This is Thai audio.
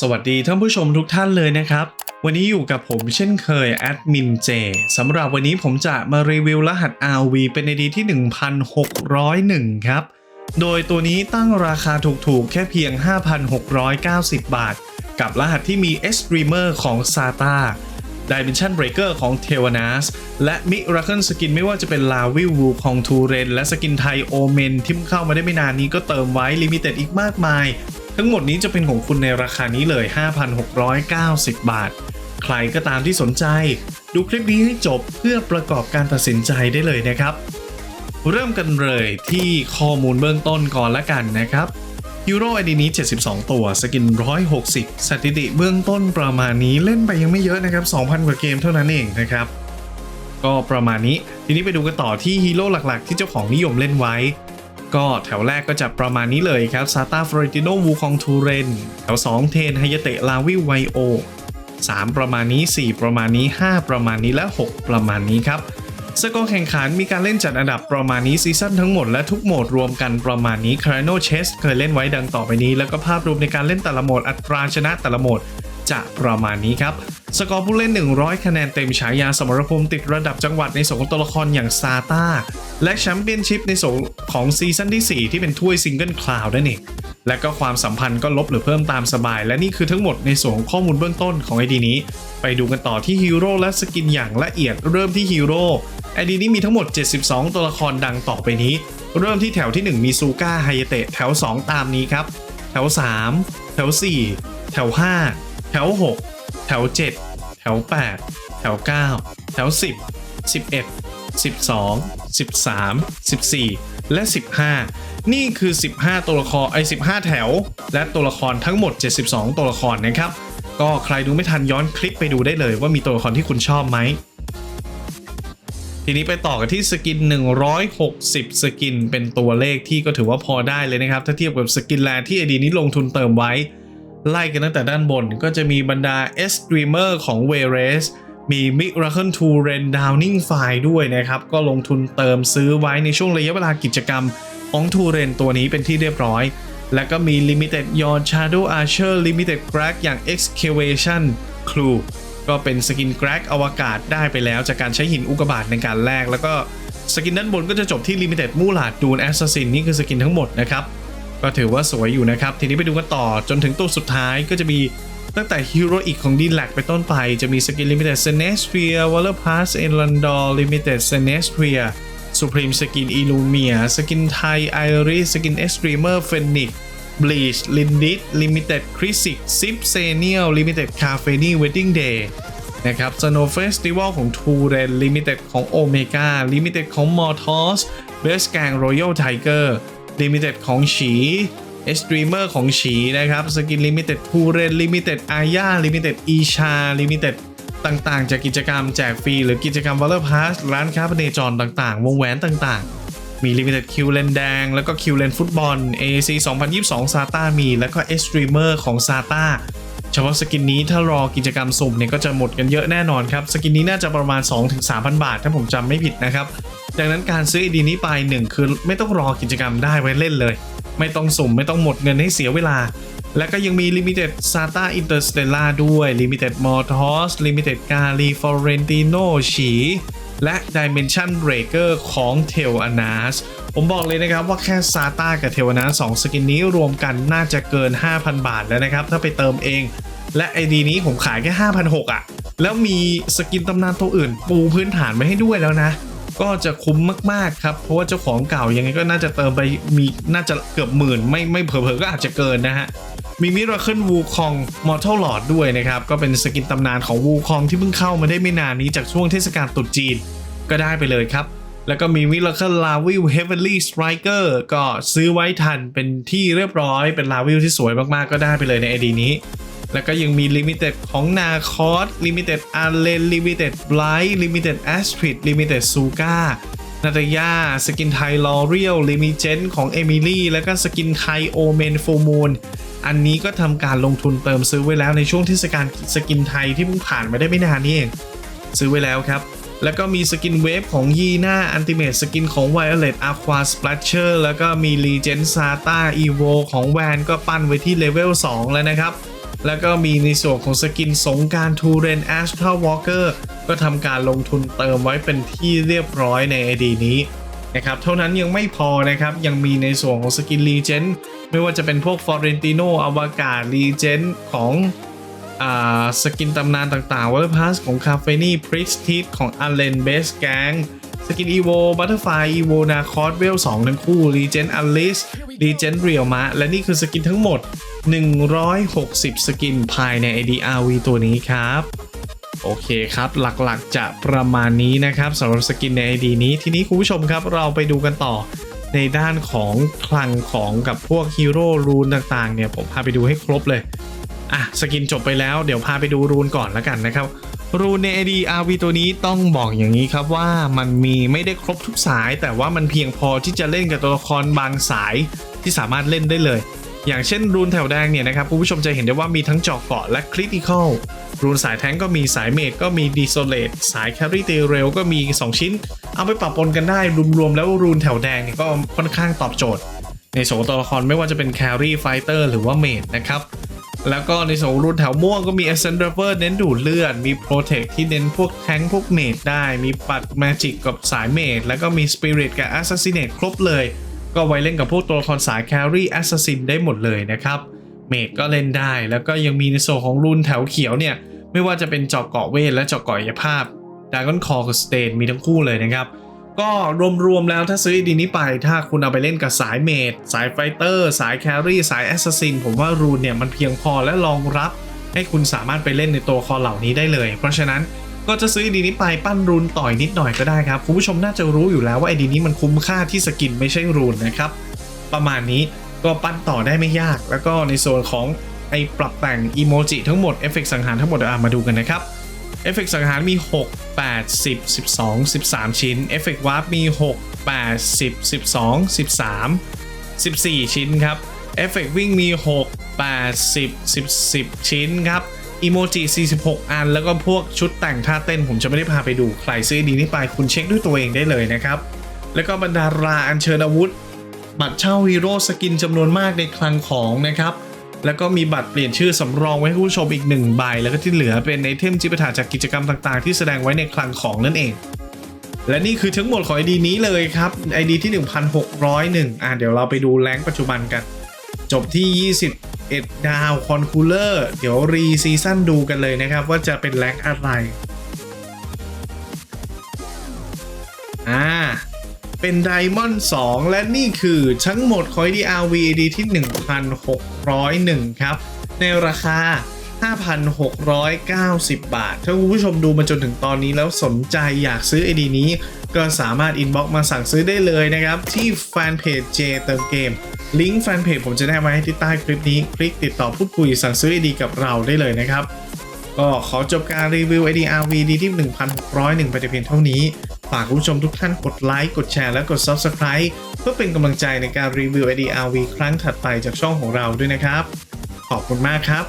สวัสดีท่านผู้ชมทุกท่านเลยนะครับ วันนี้อยู่กับผมเช่นเคยแอดมินเจสำหรับวันนี้ผมจะมารีวิวรหัส RV เป็น ID ที่ 1601 ครับ โดยตัวนี้ตั้งราคาถูกๆ แค่เพียง 5,690 บาท กับรหัสที่มี Extremer ของ SATA Dimension Breaker ของ t e w a n a s และ Miracle Skin ไม่ว่าจะเป็น l a v i w ของ t u r e n และสกินไทย Omen ที่เพิ่งเข้ามาได้ไม่นานนี้ก็เติมไว้ Limited อีกมากมาย ทั้งหมดนี้จะเป็นของคุณในราคานี้เลย 5,690 บาท ใครก็ตามที่สนใจ ดูคลิปนี้ให้จบเพื่อประกอบการตัดสินใจได้เลยนะครับ เริ่มกันเลยที่ข้อมูลเบื้องต้นก่อนละกันนะครับยูโรไอดีนี้ 72 ตัว สกิน 160 สถิติเบื้องต้นประมาณนี้เล่นไปยังไม่เยอะนะครับ 2,000 กว่าเกมเท่านั้นเองนะครับ ก็ประมาณนี้ ทีนี้ไปดูกันต่อที่ฮีโร่หลักๆ ที่เจ้าของนิยมเล่นไว้ ก็แถวแรกก็จะประมาณนี้เลยครับซาตาฟร r ติโนวูคองทูเรนแถว 2 เทนไฮยเตะลาวิไวโอ 3 ประมาณนี้ 4 ประมาณนี้ 5 ประมาณนี้และ 6 ประมาณนี้ครับสกอร์แข่งขันมีการเล่นจัดอันดับประมาณนี้ซีซั่นทั้งหมดและทุกโหมดรวมกันประมาณนี้ c r a n o Chess เคยเล่นไว้ดังต่อไปนี้ แล้วก็ภาพรวมในการเล่นแต่ละโหมดอัตราชนะแต่ละโหมด จะประมาณนี้ครับ สกอร์ผู้เล่น 100 คะแนนเต็มฉายาสมรภูมิติดระดับจังหวัดในส่วนของตัวละครอย่างซาตาและแชมเปี้ยนชิพในส่วนของซีซั่นที่ 4 ที่เป็นถ้วยซิงเกิลคลาวนั่นเองและก็ความสัมพันธ์ก็ลบหรือเพิ่มตามสบาย และนี่คือทั้งหมดในส่วนของข้อมูลเบื้องต้นของไอดีนี้ ไปดูกันต่อที่ฮีโร่และสกินอย่างละเอียดเริ่มที่ฮีโร่ไอดีนี้มีทั้งหมด 72 ตัวละครดังต่อไปนี้ เริ่มที่แถวที่ 1 มีซูก้าไฮเตะแถว 2 ตามนี้ครับ แถว 3 แถว 4 แถว 5 แถว 6 แถว 7 แถว 8 แถว 9 แถว 10 11 12 13 14 และ 15 นี่คือ 15 ตัวละครไอ้15 แถว และตัวละครทั้งหมด 72 ตัวละครนะครับ ก็ใครดูไม่ทันย้อนคลิปไปดูได้เลยว่ามีตัวละครที่คุณชอบไหมทีนี้ไปต่อกันที่สกิน 160 สกิน เป็นตัวเลขที่ก็ถือว่าพอได้เลยนะครับ ถ้าเทียบกับสกินแลที่อดีนี้ลงทุนเติมไว้ ไล่กันตั้งแต่ด้านบนก็จะมีบรรดา S Streamer ของ w e r e s มี Miracle to Ren Downing File ด้วยนะครับ ก็ลงทุนเติมซื้อไว้ในช่วงระยะเวลากิจกรรมของ t o r e n ตัวนี้เป็นที่เรียบร้อย แล้วก็มี Limited Your Shadow Archer Limited Crack อย่าง Excavation Crew ก็เป็นสกินแกรกอวกาศได้ไปแล้วจากการใช้หินอุกบาตในการแลกแล้วก็สกินด้านบนก็จะจบที่ Limited มูลาดดูนแอสซัสซินนี่คือสกินทั้งหมดนะครับ ก็ถือว่าสวยอยู่นะครับ ทีนี้ไปดูกันต่อจนถึงตัวสุดท้ายก็จะมีตั้งแต่ฮีโร่อีกของดีแลกไปต้นไป จะมีสกินลิมิเต็ดเซเนสเฟียวอลเลอร์พาสเอลันดอร์ลิมิเต็ดเซเนสเฟียสุพรีมสกินอีลูเมียสกินไทไอริสสกินเอ็กซ์ตรีเมอร์เฟนิกบลีชลินดิสลิมิเต็ดคริสิกซิปเซเนียลลิมิเต็ดคาเฟนี่เวดดิ้งเดย์นะครับสโนว์เฟสติวัลของทูเรนลิมิเต็ดของโอเมกาลิมิเต็ดของมอร์ทอสเบสแกงรอยัลไทเกอร์ Best Gang Royal Tiger Limited ของฉี Extremer ของฉีนะครับ สกิน Limited t o r e n Limited Aya Limited Isha Limited ต่างๆ จากกิจกรรมแจกฟรี หรือกิจกรรม Valor Pass ร้านค้าพเนจรต่างๆ วงแหวนต่างๆ มี Limited Q เลนแดง แล้วก็ Q เลนฟุตบอล AAC 2022 SATA มี แล้วก็ Extremer ของ SATA เฉพาะสกินนี้ถ้ารอกิจกรรมสุ่มเนี่ยก็จะหมดกันเยอะแน่นอนครับ สกินนี้น่าจะประมาณ 2-3,000 บาท ถ้าผมจำไม่ผิดนะครับ ดังนั้นการซื้อไอดีนี้ไปหนึ่งคือไม่ต้องรอกิจกรรมได้ไว้เล่นเลย ไม่ต้องสุ่มไม่ต้องหมดเงินให้เสียเวลา และก็ยังมี Limited SATA Interstellar ด้วย Limited Mortos Limited Gali Florentino ฉีและ Dimension Breaker ของ t e l a n a s ผมบอกเลยนะครับว่าแค่ SATA กับ t e l a n a s 2สกินนี้รวมกันน่าจะเกิน 5,000 บาทแล้วนะครับ ถ้าไปเติมเอง และ ID นี้ผมขายแค่5,600อะ แล้วมีสกินตำนานตัวอื่นปูพื้นฐานไว้ให้ด้วยแล้วนะ ก็จะคุ้มมากๆครับ เพราะว่าเจ้าของเก่ายังไงก็น่าจะเติมไปมีน่าจะเกือบหมื่น ไม่ไม่เผลอๆก็อาจจะเกินนะฮะมีมิราเคิลวูคองมอร์ทัลหลอดด้วยนะครับ ก็เป็นสกินตำนานของวูคองที่เพิ่งเข้ามาได้ไม่นานนี้จากช่วงเทศกาลตรุษจีนก็ได้ไปเลยครับ แล้วก็มีมิราเคิลลาวิลเฮเวนลี่สไตรเกอร์ก็ซื้อไว้ทันเป็นที่เรียบร้อยเป็นลาวิลที่สวยมากๆก็ได้ไปเลยในไอดีนี้ แล้วก็ยังมี Limited ของ นาคอส Limited อาร์เลน Limited Blight Limited Astrid Limited ซูก้านาตายาสกินไทยลอเรียลลิมิเจนของเอมิลี่แล้วก็สกินไทยโอเมนโฟมูลอันนี้ก็ทำการลงทุนเติมซื้อไว้แล้วในช่วงเทศกาลสกินไทยที่เพิ่งผ่านมาได้ไม่นานนี่เอง ซื้อไว้แล้วครับ แล้วก็มีสกินเวฟของยีน่าอันติเม e สกินของ Violet Aqua Splasher แล้วก็มี Legend Sata Evo ของแวนก็ปั้นไว้ที่เลเวล2แล้วนะครับ แล้วก็มีในส่วนของสกินสงการทูเรนแอสทราวอลเกอร์ก็ทำการลงทุนเติมไว้เป็นที่เรียบร้อยใน ID นี้นะครับเท่านั้นยังไม่พอนะครับ ยังมีในส่วนของสกินรีเจนไม่ว่าจะเป็นพวกฟอร์เรนติโนอวกาศรีเจนของอสกินตำนานต่างๆวอลเลย์พาสของคาเฟนี่พริสทิสของอัลเลนเบสแกงสกินอีโวบัตเตอร์ไฟอีโวนาคอสเวล2ทั้งคู่รีเจนอลิสรีเจนเรียลมะ และนี่คือสกินทั้งหมด 160 สกินภายใน IDRV ตัวนี้ครับ โอเคครับ หลักๆจะประมาณนี้นะครับสำหรับสกินใน ID นี้ ทีนี้คุณผู้ชมครับเราไปดูกันต่อในด้านของคลังของกับพวกฮีโร่รูนต่างๆ เนี่ย ผมพาไปดูให้ครบเลย อะ สกินจบไปแล้วเดี๋ยวพาไปดูรูนก่อนแล้วกันนะครับ รูนใน ID RV ตัวนี้ต้องบอกอย่างนี้ครับว่ามันมีไม่ได้ครบทุกสาย แต่ว่ามันเพียงพอที่จะเล่นกับตัวละครบางสายที่สามารถเล่นได้เลย อย่างเช่นรูนแถวแดงเนี่ยนะครับคุณผู้ชมจะเห็นได้ว่ามีทั้งเจาะเกาะและคริติคอลรูนสายแท้งก็มีสายเมดก็มีดีโซเลตสายแคริเตเรลก็มี 2 ชิ้น เอาไปปรับปนกันได้รวมๆแล้วรูนแถวแดงเนี่ยก็ค่อนข้างตอบโจทย์ ในส่วนตัวละครไม่ว่าจะเป็นแครี่ไฟเตอร์หรือว่าเมดนะครับแล้วก็ในส่วนรุ่นแถวม่วงก็มี a s c e n d r v e r เน้นดูดเลือด มี Protect ที่เน้นพวกแทงพวกเมดได้ มีปัด Magic กับสายเมดแล้วก็มี Spirit กับ Assassinate ครบเลย ก็ไว้เล่นกับพวกตัวละครสาย Carry Assassin ได้หมดเลยนะครับเมดก็เล่นได้ แล้วก็ยังมีในส่วนของรุ่นแถวเขียวเนี่ย ไม่ว่าจะเป็นจาะเกาะเวทและจาะเกาะยภาพ Dragon Call กับ Stain มีทั้งคู่เลยนะครับ ก็รวมๆแล้วถ้าซื้อดีนี้ไป ถ้าคุณเอาไปเล่นกับสายเมดสายไฟเตอร์ สายแครี่สายแอสซัสซินผมว่ารูนเนี่ยมันเพียงพอและรองรับ ให้คุณสามารถไปเล่นในตัวคอเหล่านี้ได้เลย เพราะฉะนั้น ก็จะซื้อดีนี้ไปปั้นรูนต่อยนิดหน่อยก็ได้ครับคุณผู้ชมน่าจะรู้อยู่แล้วว่าไอดีนี้มันคุ้มค่าที่สกินไม่ใช่รูนนะครับ ประมาณนี้ก็ปั้นต่อได้ไม่ยาก แล้วก็ในส่วนของไอปรับแต่งอีโมจิทั้งหมดเอฟเฟกสังหารทั้งหมดเอะมาดูกันนะครับเอฟเฟกต์สังหารมี 6 8 10 12 13 ชิ้นเอฟเฟกต์วาร์ปมี 6 8 10 12 13 14 ชิ้นครับเอฟเฟกต์วิ่งมี 6 8 10 10 10 ชิ้นครับ อีโมจิ 46 อัน แล้วก็พวกชุดแต่งท่าเต้นผมจะไม่ได้พาไปดู ใครซื้อดีนี้ไปคุณเช็คด้วยตัวเองได้เลยนะครับ แล้วก็บรรดาราอัญเชิญอาวุธ บัตรเช่าฮีโร่สกินจำนวนมากในคลังของนะครับ แล้วก็มีบัตรเปลี่ยนชื่อสำรองไว้ให้ผู้ชมอีกหนึ่งใบ แล้วก็ที่เหลือเป็นไอเทมจิปถาจากกิจกรรมต่างๆ ที่แสดงไว้ในคลังของนั่นเอง และนี่คือทั้งหมดของ ID นี้เลยครับ ID ที่ 1601 อะเดี๋ยวเราไปดูแรงปัจจุบันกัน จบที่ 11 ดาวคอนคูลเลอร์ เดี๋ยวรีซีซั่นดูกันเลยนะครับ ว่าจะเป็นแรงอะไร อ่า เป็นไดมอนด์2และนี่คือทั้งหมดของ DRV AD ที่ 1,601 ครับ ในราคา 5,690 บาท ถ้าคุณผู้ชมดูมาจนถึงตอนนี้แล้วสนใจอยากซื้อ AD นี้ ก็สามารถอินบ็อกมาสั่งซื้อได้เลยนะครับ ที่แฟนเพจ J เติมเกม ลิงก์แฟนเพจผมจะได้ไว้ให้ที่ใต้คลิปนี้ คลิกติดต่อพูดคุยสั่งซื้อ AD กับเราได้เลยนะครับ ก็ขอจบการรีวิว ADRV ดีที่ 1,601 ไปแต่เพียงเท่านี้ ฝากคุณผู้ชมทุกท่านกดไลค์ กดแชร์ และกด Subscribe เพื่อเป็นกำลังใจในการรีวิว ADRV ครั้งถัดไปจากช่องของเราด้วยนะครับ ขอบคุณมากครับ